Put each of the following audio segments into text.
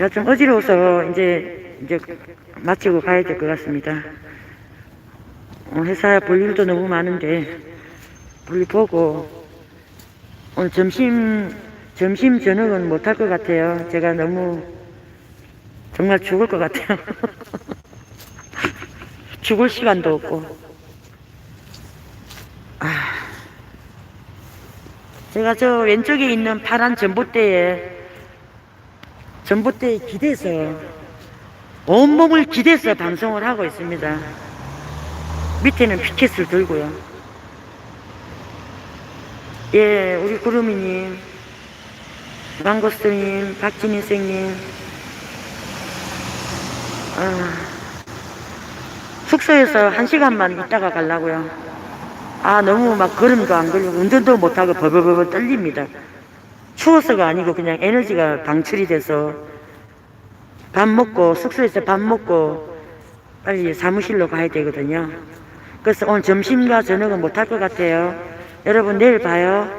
자, 좀 어지러워서 이제, 이제 마치고 가야 될 것 같습니다. 어, 회사 볼 일도 너무 많은데, 볼일 보고, 오늘 점심, 점심 저녁은 못할 것 같아요. 제가 너무, 정말 죽을 것 같아요. 죽을 시간도 없고. 아. 제가 저 왼쪽에 있는 파란 전봇대에 전봇대에 기대서 온몸을 기대서 방송을 하고 있습니다. 밑에는 피켓을 들고요. 예, 우리 구름이님, 망고스님, 박진희생님, 아, 숙소에서 한 시간만 있다가 가려고요. 아, 너무 막 걸음도 안 걸리고 운전도 못하고 버버버버 떨립니다. 추워서가 아니고 그냥 에너지가 방출이 돼서 밥 먹고 숙소에서 밥 먹고 빨리 사무실로 가야 되거든요. 그래서 오늘 점심과 저녁은 못할 것 같아요. 여러분 내일 봐요.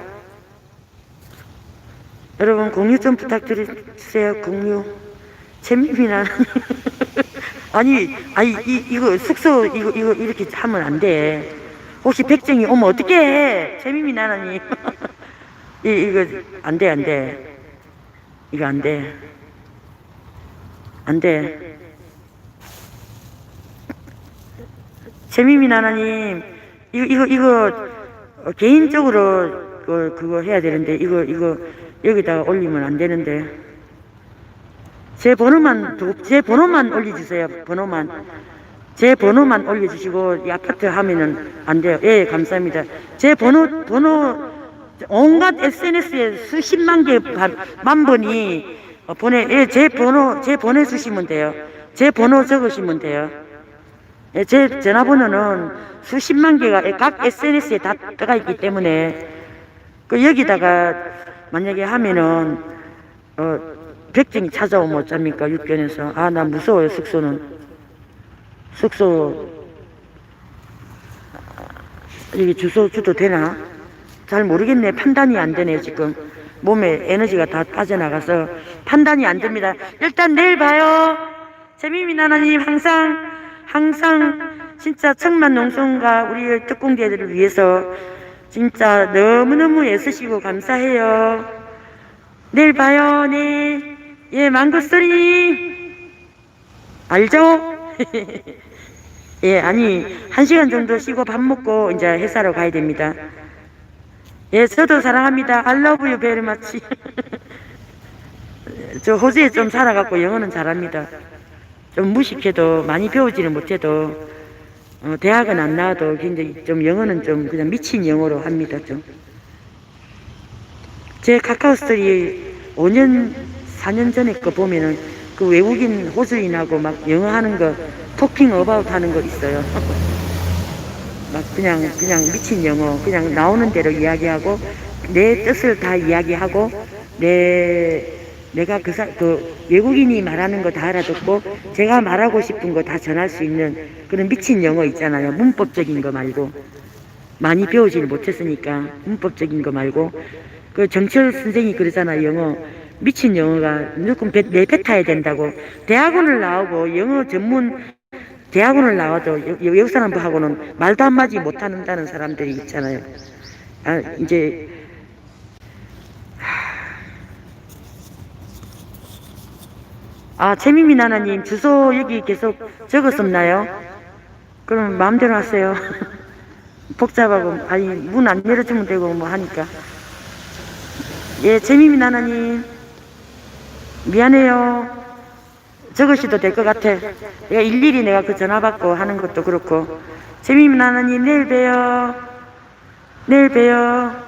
여러분 공유 좀 부탁드리세요. 공유. 재미미나. 아니, 아니 이, 이거 숙소 이거 이거 이렇게 하면 안 돼. 혹시 백정이 오면 어떻게 해? 재미미 나나니. 이 이거 안 돼, 안 돼. 이거 안 돼. 안 돼. 재미미 나나님, 이거, 이거, 이거, 어, 개인적으로 그, 그거 해야 되는데, 이거, 이거, 여기다가 올리면 안 되는데. 제 번호만, 두- 제 번호만 올려주세요, 번호만. 제 번호만 올려주시고, 이 아파트 하면은 안 돼요. 예, 감사합니다. 제 번호, 번호, 온갖 SNS에 수십만 개, 반- 만 번이 어, 보내, 예, 제 번호, 제 보내주시면 돼요. 제 번호 적으시면 돼요. 예, 제 전화번호는 수십만 개가 각 SNS에 다 들어가 있기 때문에 그 여기다가 만약에 하면은 어 백정이 찾아오면 어쩝니까 육견에서 아 나 무서워요 숙소는 숙소 여기 주소 주도 되나 잘 모르겠네 판단이 안 되네 지금 몸에 에너지가 다 빠져나가서 판단이 안 됩니다 일단 내일 봐요 재미미 나나님 항상 항상 진짜 천만 농촌과 우리 특공대들을 위해서 진짜 너무너무 애쓰시고 감사해요. 내일 봐요. 네. 예, 망고스리. 알죠? 예, 아니, 한 시간 정도 쉬고 밥 먹고 이제 회사로 가야 됩니다. 예, 저도 사랑합니다. I love you very much. 저 호주에 좀 살아갖고 영어는 잘합니다. 좀 무식해도 많이 배우지는 못해도 어, 대학은 안 나와도 굉장히 좀 영어는 좀 그냥 미친 영어로 합니다 좀. 제 카카오 스토리 5년 4년 전에 거 보면은 그 외국인 호주인하고 막 영어 하는 거 토킹 어바웃 하는 거 있어요. 막 그냥 그냥 미친 영어 그냥 나오는 대로 이야기하고 내 뜻을 다 이야기하고 내 내가 그, 사, 그 외국인이 말하는 거 다 알아듣고 제가 말하고 싶은 거 다 전할 수 있는 그런 미친 영어 있잖아요. 문법적인 거 말고 많이 배우질 못했으니까 문법적인 거 말고 그 정철 선생이 그러잖아요. 영어 미친 영어가 무조건 배- 내뱉어야 된다고 대학원을 나오고 영어 전문 대학원을 나와도 외국 사람들하고는 말도 한마디 못한다는 사람들이 있잖아요. 아, 이제 아, 최미미 나나님 주소 여기 계속 적었었나요? 그럼 마음대로 하세요. 복잡하고 아니 문 안 열어주면 되고 뭐 하니까. 예, 최미미 나나님 미안해요. 적으셔도 될 것 같아. 내가 일일이 내가 그 전화 받고 하는 것도 그렇고. 최미미 나나님 내일 봬요. 내일 봬요.